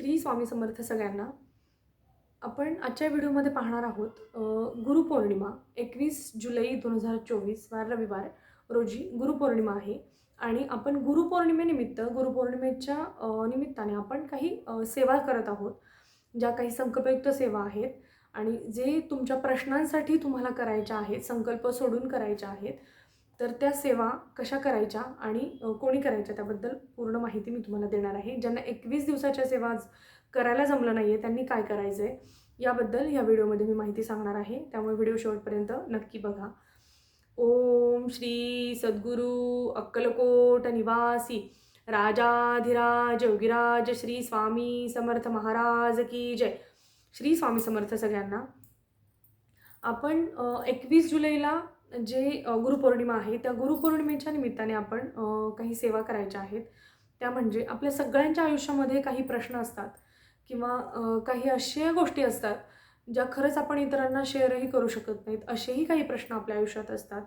श्री स्वामी समर्थ सगळ्यांना. आपण आजच्या व्हिडिओमध्ये पाहणार आहोत गुरुपौर्णिमा एकवीस जुलै दोन हजार चोवीस वार रविवार रोजी गुरुपौर्णिमा आहे. आणि आपण गुरुपौर्णिमेनिमित्त गुरुपौर्णिमेच्या निमित्ताने आपण काही सेवा करत आहोत ज्या काही संकल्पयुक्त सेवा आहेत. आणि जे तुमच्या प्रश्नांसाठी तुम्हाला करायच्या आहेत संकल्प सोडून करायच्या आहेत तर त्या सेवा कशा करायच्या आणि कोणी करायच्या त्याबद्दल पूर्ण माहिती मी तुम्हाला देणार आहे. ज्यांना एकवीस दिवसाच्या सेवा करायला जमलं नाही आहे त्यांनी काय करायचं आहे याबद्दल या व्हिडिओमध्ये मी माहिती सांगणार आहे. त्यामुळे व्हिडिओ शेवटपर्यंत नक्की बघा. ओम श्री सद्गुरू अक्कलकोट निवासी राजाधिराज योगिराज श्री स्वामी समर्थ महाराज की जय. श्री स्वामी समर्थ सगळ्यांना. आपण एकवीस जुलैला जे गुरुपौर्णिमा आहे त्या गुरुपौर्णिमेच्या निमित्ताने आपण काही सेवा करायच्या आहेत. त्या म्हणजे आपल्या सगळ्यांच्या आयुष्यामध्ये काही प्रश्न असतात किंवा काही अशा गोष्टी असतात ज्या खरंच आपण इतरांना शेअरही करू शकत नाहीत. असेही काही प्रश्न आपल्या आयुष्यात असतात.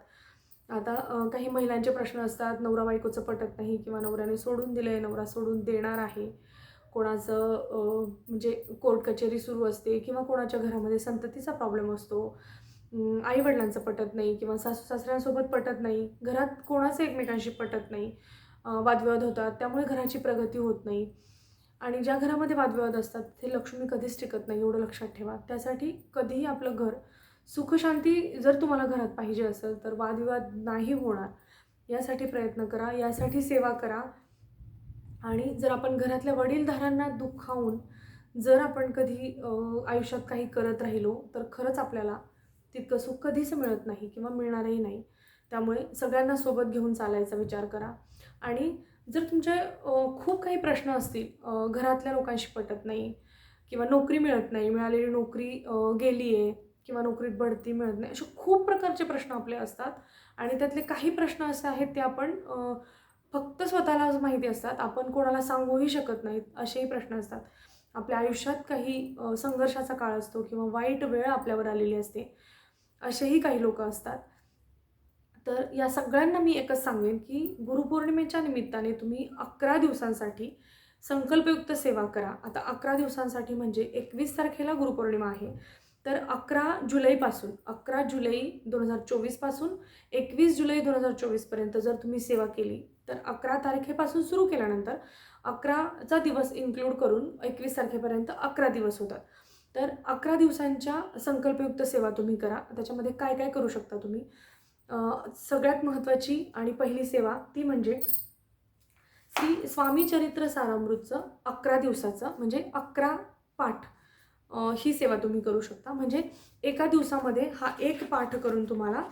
आता काही महिलांचे प्रश्न असतात नवरा बायकोचं पटत नाही किंवा नवऱ्याने सोडून दिलं आहे नवरा सोडून देणार आहे. कोणाचं म्हणजे कोर्ट कचेरी सुरू असते किंवा कोणाच्या घरामध्ये संततीचा प्रॉब्लेम असतो. आईवडिलांचं पटत नाही किंवा सासू सासऱ्यांसोबत पटत नाही. घरात कोणाचं एकमेकांशी पटत नाही. वादविवाद होतात. त्यामुळे घराची प्रगती होत नाही. आणि ज्या घरामध्ये वादविवाद असतात ते लक्ष्मी कधीच टिकत नाही एवढं लक्षात ठेवा. त्यासाठी कधीही आपलं घर सुखशांती जर तुम्हाला घरात पाहिजे असेल तर वादविवाद नाही होणार. यासाठी प्रयत्न करा यासाठी सेवा करा. आणि जर आपण घरातल्या वडीलधारांना दुखावून जर आपण कधी आयुष्यात काही करत राहिलो तर खरंच आपल्याला तितकं सुख कधीच मिळत नाही किंवा मिळणारही नाही. त्यामुळे सगळ्यांना सोबत घेऊन चालायचा विचार करा. आणि जर तुमचे खूप काही प्रश्न असतील घरातल्या लोकांशी पटत नाही किंवा नोकरी मिळत नाही मिळालेली नोकरी गेली आहे किंवा नोकरीत बढती मिळत नाही असे खूप प्रकारचे प्रश्न आपले असतात. आणि त्यातले काही प्रश्न असे आहेत ते आपण फक्त स्वतःला माहिती असतात. आपण कोणाला सांगूही शकत नाहीत असेही प्रश्न असतात. आपल्या आयुष्यात काही संघर्षाचा काळ असतो किंवा वाईट वेळ आपल्यावर आलेली असते. असेही काही लोक असतात. तर या सगळ्यांना मी एकच सांगेन की गुरुपौर्णिमेच्या निमित्ताने तुम्ही अकरा दिवसांसाठी संकल्पयुक्त सेवा करा. आता अकरा दिवसांसाठी म्हणजे एकवीस तारखेला गुरुपौर्णिमा आहे. तर अकरा जुलैपासून अकरा जुलै दोन हजार चोवीसपासून एकवीस जुलै दोन हजार चोवीसपर्यंत जर तुम्ही सेवा केली तर अकरा तारखेपासून सुरू केल्यानंतर अकराचा दिवस इन्क्लूड करून एकवीस तारखेपर्यंत अकरा दिवस होतात. तर अकरा दिवसांच्या संकल्पयुक्त सेवा तुम्ही करा. त्याच्यामध्ये काय काय करू शकता तुम्ही? सगळ्यात महत्त्वाची आणि पहिली सेवा ती म्हणजे श्री स्वामी चरित्र सारामृतचं अकरा दिवसाचं म्हणजे अकरा पाठ ही सेवा तुम्ही करू शकता. म्हणजे एका दिवसामध्ये हा एक पाठ करून तुम्हाला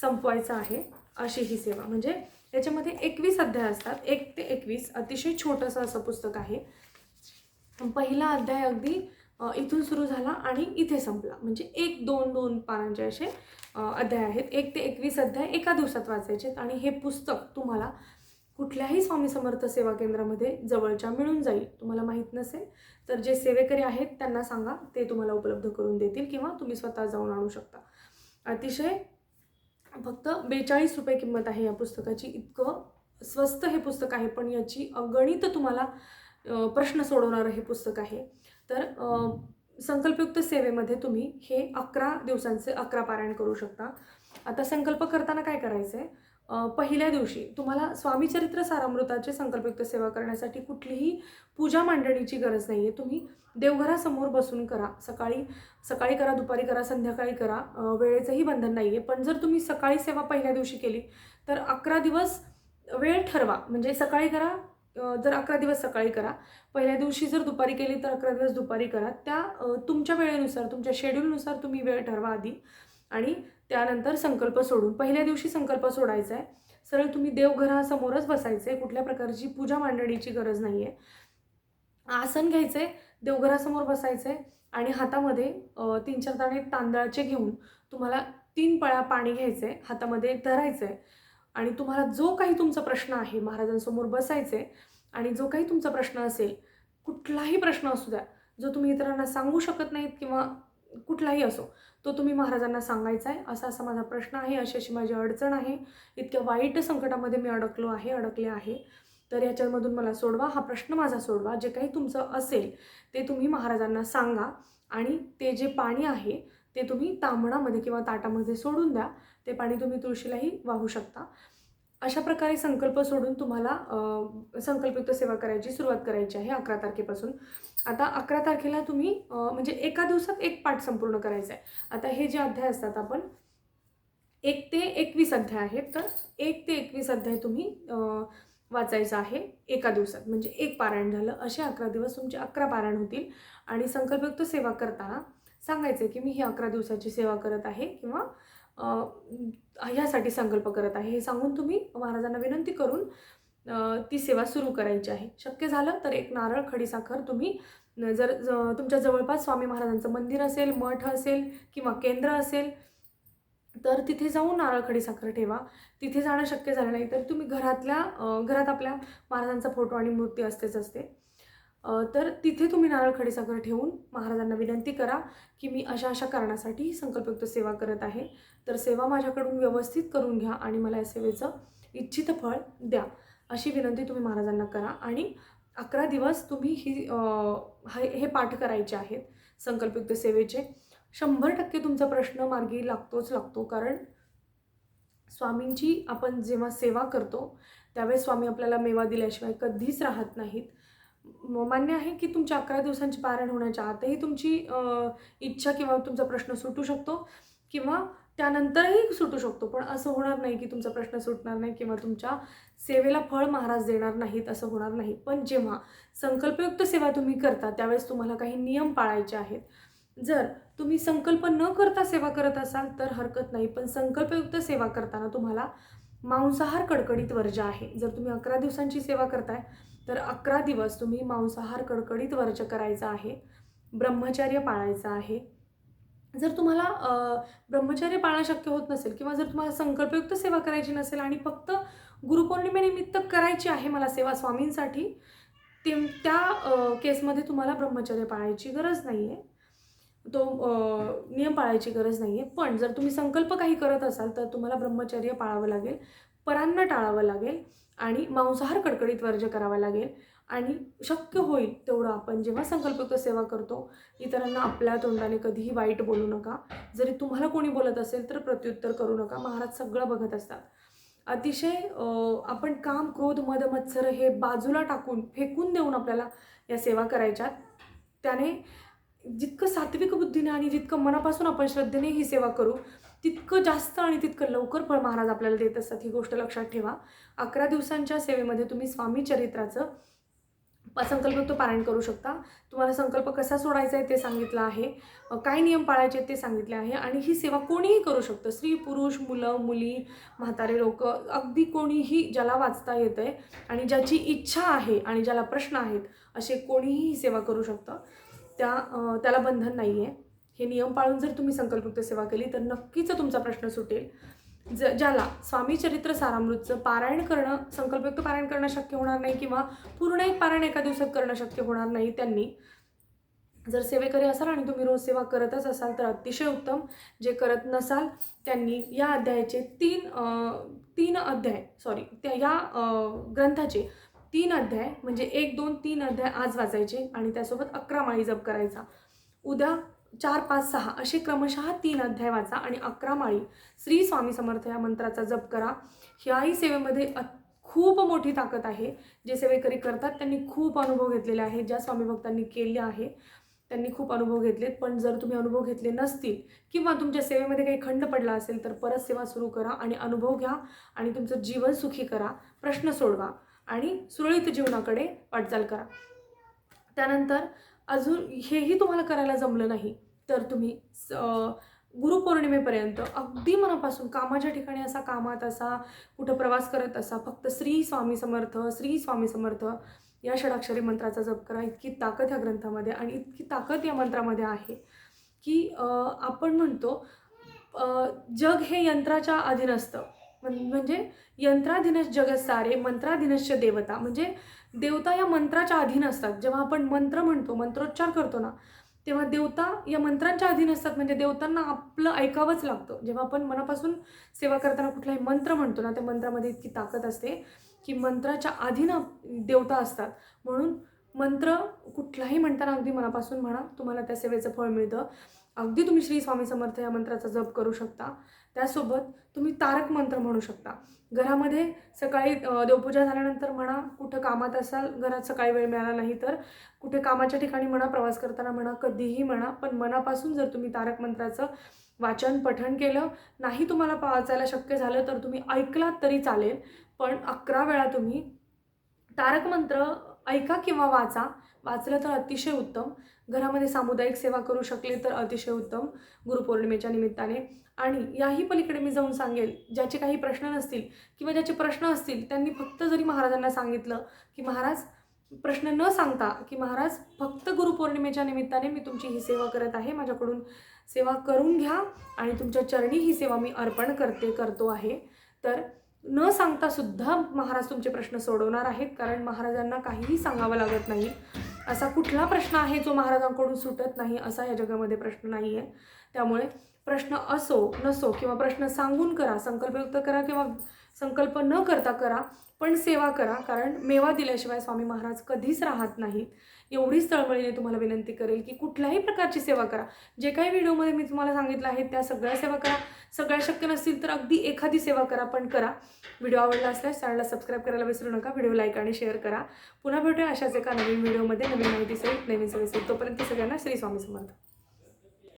संपवायचा आहे अशी ही सेवा. म्हणजे याच्यामध्ये एकवीस अध्याय असतात. एक ते एकवीस अतिशय छोटंसं असं पुस्तक आहे. पहिला अध्याय अगदी इथून सुरू झाला आणि इथे संपला. म्हणजे एक दोन दोन पानांचे असे अध्याय आहेत. एक ते एकवीस अध्याय एका दिवसात वाचायचे आहेत आणि हे पुस्तक तुम्हाला कुठल्याही स्वामी समर्थ सेवा केंद्रामध्ये जवळच्या मिळून जाईल. तुम्हाला माहीत नसेल तर जे सेवेकरी आहेत त्यांना सांगा. ते तुम्हाला उपलब्ध करून देतील किंवा तुम्ही स्वतः जाऊन आणू शकता. अतिशय फक्त बेचाळीस रुपये किंमत आहे या पुस्तकाची. इतकं स्वस्त हे पुस्तक आहे पण याची अगणित तुम्हाला प्रश्न सोडवणारं हे पुस्तक आहे. तर संकल्पयुक्त सेवेमध्ये तुम्ही हे अकरा दिवसांचे अकरा पारायण करू शकता. आता संकल्प करताना काय करायचं आहे पहिल्या दिवशी तुम्हाला स्वामीचरित्र सारामृताचे संकल्पयुक्त सेवा करण्यासाठी कुठलीही पूजा मांडणीची गरज नाही आहे तुम्ही देवघरासमोर बसून करा. सकाळी सकाळी करा दुपारी करा संध्याकाळी करा. वेळेचंही बंधन नाही आहे पण जर तुम्ही सकाळी सेवा पहिल्या दिवशी केली तर अकरा दिवस वेळ ठरवा. म्हणजे सकाळी करा जर अकरा दिवस सकाळी करा. पहिल्या दिवशी जर दुपारी केली तर अकरा दिवस दुपारी करा. त्या तुमच्या वेळेनुसार तुमच्या शेड्यूलनुसार तुम्ही वेळ ठरवा आधी. आणि त्यानंतर संकल्प सोडून पहिल्या दिवशी संकल्प सोडायचा आहे सरळ तुम्ही देवघरासमोरच बसायचं आहे कुठल्या प्रकारची पूजा मांडणीची गरज नाही आहे आसन घ्यायचं आहे देवघरासमोर बसायचं आहे आणि हातामध्ये तीन चार दाणे तांदळाचे घेऊन तुम्हाला तीन पळ्या पाणी घ्यायचं आहे हातामध्ये धरायचं आहे आणि तुम्हाला जो काही तुमचा प्रश्न आहे महाराजांसमोर बसायचं आहे आणि जो काही तुमचा प्रश्न असेल कुठलाही प्रश्न असू द्या जो तुम्ही इतरांना सांगू शकत नाहीत किंवा कुठलाही असो तो तुम्ही महाराजांना सांगायचा आहे. असा असा माझा प्रश्न आहे अशी अशी माझी अडचण आहे. इतक्या वाईट संकटामध्ये मी अडकलो आहे अडकले आहे. तर याच्यामधून मला सोडवा हा प्रश्न माझा सोडवा. जे काही तुमचं असेल ते तुम्ही महाराजांना सांगा आणि ते जे पाणी आहे ते तुम्ही तांबणामध्ये किंवा ताटामध्ये सोडून द्या. ते पाणी तुम्ही तुळशीलाही वाहू शकता. अशा प्रकारे संकल्प सोडून तुम्हाला संकल्पयुक्त सेवा करायची सुरुवात करायची आहे अकरा तारखेपासून. आता अकरा तारखेला तुम्ही म्हणजे एका दिवसात एक पाठ संपूर्ण करायचा आहे आता हे जे अध्याय असतात आपण एक ते एकवीस अध्याय आहेत. तर एक ते एकवीस अध्याय तुम्ही वाचायचं आहे एका दिवसात. म्हणजे एक पारायण झालं. असे अकरा दिवस तुमचे अकरा पारायण होतील. आणि संकल्पयुक्त सेवा करताना सांगायचं की मी ही अकरा दिवसाची सेवा करत आहे किंवा ह्यासाठी संकल्प करत आहे. हे सांगून तुम्ही महाराजांना विनंती करून ती सेवा सुरू करायची आहे. शक्य झालं तर एक नारळ खडीसाखर तुम्ही जर ज- तुमच्या जवळपास स्वामी महाराजांचं मंदिर असेल मठ असेल किंवा केंद्र असेल तर तिथे जाऊन नारळ खडीसाखर ठेवा. तिथे जाणं शक्य झालं नाही तर तुम्ही घरातल्या घरात आपल्या महाराजांचा फोटो आणि मूर्ती असतेच असते. तर तिथे तुम्ही नारळ खडीसाखर ठेवून महाराजांना विनंती करा की मी अशा अशा कारणासाठी ही संकल्पयुक्त सेवा करत आहे. तर सेवा माझ्याकडून व्यवस्थित करून घ्या आणि मला या सेवेचं इच्छित फळ द्या. अशी विनंती तुम्ही महाराजांना करा आणि अकरा दिवस तुम्ही ही हे हे पाठ करायचे आहेत संकल्पयुक्त सेवेचे. शंभर टक्के तुमचा प्रश्न मार्गी लागतोच लागतो कारण स्वामींची आपण जेव्हा सेवा करतो त्यावेळेस स्वामी आपल्याला मेवा दिल्याशिवाय कधीच राहत नाहीत. मान्य आहे की तुमच्या अकरा दिवसांची पारायण होण्याच्या आतही तुमची इच्छा किंवा तुमचा प्रश्न सुटू शकतो किंवा त्यानंतरही सुटू शकतो. पण असं होणार नाही की तुमचा प्रश्न सुटणार नाही किंवा तुमच्या सेवेला फळ महाराज देणार नाहीत असं होणार नाही. पण जेव्हा संकल्पयुक्त सेवा तुम्ही करता त्यावेळेस तुम्हाला काही नियम पाळायचे आहेत. जर तुम्ही संकल्प न करता सेवा करत असाल तर हरकत नाही. पण संकल्पयुक्त सेवा करताना तुम्हाला मांसाहार कडकडीत वर्ज आहे. जर तुम्ही अकरा दिवसांची सेवा करताय तर अकरा दिवस तुम्ही मांसाहार कडकडीत वर्ज करायचा आहे ब्रह्मचर्य पाळायचं आहे. जर तुम्हाला ब्रह्मचर्य पाळणं शक्य होत नसेल किंवा जर तुम्हाला संकल्पयुक्त सेवा करायची नसेल आणि फक्त गुरुपौर्णिमेनिमित्त करायची आहे मला सेवा स्वामींसाठी ते त्या केसमध्ये तुम्हाला ब्रह्मचर्य पाळायची गरज नाही आहे तो नियम पाळायची गरज नाही आहे पण जर तुम्ही संकल्प काही करत असाल तर तुम्हाला ब्रह्मचर्य पाळावं लागेल. परांना टाळावं लागेल आणि मांसाहार कडकडीत वर्ज करावा लागेल. आणि शक्य होईल तेवढं आपण जेव्हा संकल्पयुक्त सेवा करतो इतरांना आपल्या तोंडाने कधीही वाईट बोलू नका. जरी तुम्हाला कोणी बोलत असेल तर प्रत्युत्तर करू नका. महाराज सगळं बघत असतात. अतिशय आपण काम क्रोध मद मत्सर हे बाजूला टाकून फेकून देऊन आपल्याला या सेवा करायच्यात. त्याने जितकं सात्विक बुद्धीने आणि जितकं मनापासून आपण श्रद्धेने ही सेवा करू तितकं जास्त आणि तितकं लवकर फळ महाराज आपल्याला देत असतात ही गोष्ट लक्षात ठेवा. अकरा दिवसांच्या सेवेमध्ये तुम्ही स्वामी चरित्राचं संकल्प तो पारायण करू शकता. तुम्हाला संकल्प कसा सोडायचा आहे ते सांगितलं आहे. काय नियम पाळायचे आहेत ते सांगितले आहे. आणि ही सेवा कोणीही करू शकतं. स्त्री पुरुष मुलं मुली म्हातारे लोक अगदी कोणीही ज्याला वाचता येतं आहे आणि ज्याची इच्छा आहे आणि ज्याला प्रश्न आहेत असे कोणीही ही सेवा करू शकतं. त्या त्याला बंधन नाही आहे हे नियम पाळून जर तुम्ही संकल्पयुक्त सेवा केली तर नक्कीच तुमचा प्रश्न सुटेल. ज ज्याला स्वामी चरित्र सारामृतचं पारायण करणं संकल्पयुक्त पारायण करणं शक्य होणार नाही किंवा पूर्ण एक पारायण एका दिवसात करणं शक्य होणार नाही त्यांनी जर सेवेकरी असाल आणि तुम्ही रोज सेवा करतच असाल तर अतिशय उत्तम. जे करत नसाल त्यांनी या अध्यायाचे तीन तीन अध्याय सॉरी त्या या ग्रंथाचे तीन अध्याय म्हणजे एक दोन तीन अध्याय आज वाचायचे आणि त्यासोबत अकरा माळी जप करायचा. उद्या चार पाच सहा असे क्रमशः तीन अध्याय वाचा आणि अकरा माळी श्री स्वामी समर्थ या मंत्राचा जप करा. ह्याही सेवेमध्ये अ- खूप मोठी ताकद आहे. जे सेवेकरी करतात त्यांनी खूप अनुभव घेतलेले आहे ज्या स्वामी भक्तांनी केले आहे त्यांनी खूप अनुभव घेतलेत. पण जर तुम्ही अनुभव घेतले नसतील किंवा तुमच्या सेवेमध्ये काही खंड पडला असेल तर परत सेवा सुरू करा आणि अनुभव घ्या आणि तुमचं जीवन सुखी करा. प्रश्न सोडवा आणि सुरळीत जीवनाकडे वाटचाल करा. त्यानंतर अजून हेही तुम्हाला करायला जमलं नाही तर तुम्ही स- गुरुपौर्णिमेपर्यंत अगदी मनापासून कामाच्या ठिकाणी असा कामात असा कुठं प्रवास करत असा फक्त श्री स्वामी समर्थ श्री स्वामी समर्थ या षडाक्षरी मंत्राचा जप करा. इतकी ताकद ह्या ग्रंथामध्ये आणि इतकी ताकद या मंत्रामध्ये आहे की आपण म्हणतो जग हे यंत्राच्या अधीन असतं म्हणजे यंत्राधीनच जगत सारे मंत्राधीनश्च देवता. म्हणजे देवता या मंत्राच्या अधीन असतात. जेव्हा आपण मंत्र म्हणतो मंत्रोच्चार करतो ना तेव्हा देवता या मंत्रांच्या अधीन असतात. म्हणजे देवतांना आपलं ऐकावंच लागतं. जेव्हा आपण मनापासून सेवा करताना कुठलाही मंत्र म्हणतो ना त्या मंत्रामध्ये इतकी ताकद असते की मंत्राच्या अधीन देवता असतात. म्हणून मंत्र कुठलाही म्हणताना अगदी मनापासून म्हणा तुम्हाला त्या सेवेचं फळ मिळतं. अगदी तुम्ही श्री स्वामी समर्थ या मंत्राचा जप करू शकता. त्यासोबत तुम्ही तारक मंत्र म्हणू शकता. घरामध्ये सकाळी देवपूजा झाल्यानंतर म्हणा कुठं कामात असाल घरात सकाळी वेळ मिळाला नाही तर कुठे कामाच्या ठिकाणी म्हणा प्रवास करताना म्हणा कधीही म्हणा पण मनापासून जर तुम्ही तारक मंत्राचं वाचन पठण केलं नाही तुम्हाला वाचायला शक्य झालं तर तुम्ही ऐकलात तरी चालेल पण अकरा वेळा तुम्ही तारक मंत्र ऐका किंवा वाचा. वाचलं तर अतिशय उत्तम. घरामध्ये सामुदायिक सेवा करू शकले तर अतिशय उत्तम. गुरुपौर्णिमेच्या निमित्ताने. आणि याही पलीकडे मी जाऊन सांगेल ज्याचे काही प्रश्न नसतील किंवा ज्याचे प्रश्न असतील त्यांनी फक्त जरी महाराजांना सांगितलं की महाराज प्रश्न न सांगता की महाराज फक्त गुरुपौर्णिमेच्या निमित्ताने मी तुमची ही सेवा करत आहे. माझ्याकडून सेवा करून घ्या आणि तुमच्या चरणी ही सेवा मी अर्पण करते करतो आहे. तर न सांगता सुद्धा महाराज तुमचे प्रश्न सोडवणार आहेत कारण महाराजांना काहीही सांगावं लागत नाही. असा कुठला प्रश्न आहे जो महाराजांकडून सुटत नाही असा या जगामध्ये प्रश्न नाही आहे त्यामुळे प्रश्न असो नसो किंवा प्रश्न सांगून करा संकल्पयुक्त करा किंवा संकल्प न करता करा पण सेवा करा. कारण मेवा दिल्याशिवाय स्वामी महाराज कधीच राहत नाहीत. एवढीच तळमळीने तुम्हाला विनंती करेल की कुठल्याही प्रकारची सेवा करा. जे काही व्हिडिओमध्ये मी तुम्हाला सांगितलं आहे त्या सगळ्या सेवा करा. सगळ्या शक्य नसतील तर अगदी एखादी सेवा करा पण करा. व्हिडिओ आवडला असल्यास चॅनलला सबस्क्राईब करायला विसरू नका. व्हिडिओ लाईक आणि शेअर करा. पुन्हा भेटूया अशाच एका नवीन व्हिडिओमध्ये. नवीन माहिती सहित नवीन सगळे तोपर्यंत सगळ्यांना श्री स्वामी समर्थ.